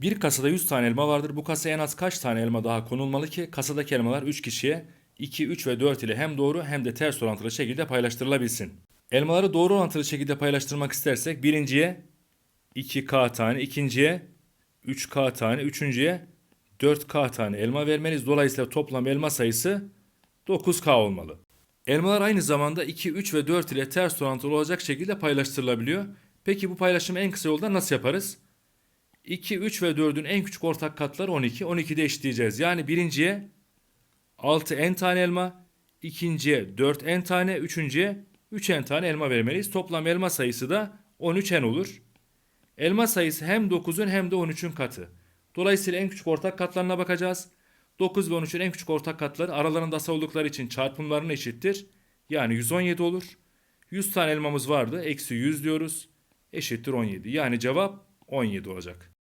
Bir kasada 100 tane elma vardır. Bu kasaya en az kaç tane elma daha konulmalı ki kasadaki elmalar 3 kişiye 2, 3 ve 4 ile hem doğru hem de ters orantılı şekilde paylaştırılabilsin. Elmaları doğru orantılı şekilde paylaştırmak istersek birinciye 2K tane, ikinciye 3K tane, üçüncüye 4K tane elma vermeliyiz. Dolayısıyla toplam elma sayısı 9K olmalı. Elmalar aynı zamanda 2, 3 ve 4 ile ters orantılı olacak şekilde paylaştırılabiliyor. Peki bu paylaşımı en kısa yolda nasıl yaparız? 2, 3 ve 4'ün en küçük ortak katları 12. 12'de eşitleyeceğiz. Yani birinciye 6 n tane elma, ikinciye 4 n tane, üçüncüye 3 n tane elma vermeliyiz. Toplam elma sayısı da 13 n olur. Elma sayısı hem 9'un hem de 13'ün katı. Dolayısıyla en küçük ortak katlarına bakacağız. 9 ve 13'ün en küçük ortak katları aralarında asal oldukları için çarpımlarını eşittir. Yani 117 olur. 100 tane elmamız vardı. Eksi 100 diyoruz. Eşittir 17. Yani cevap 17 olacak.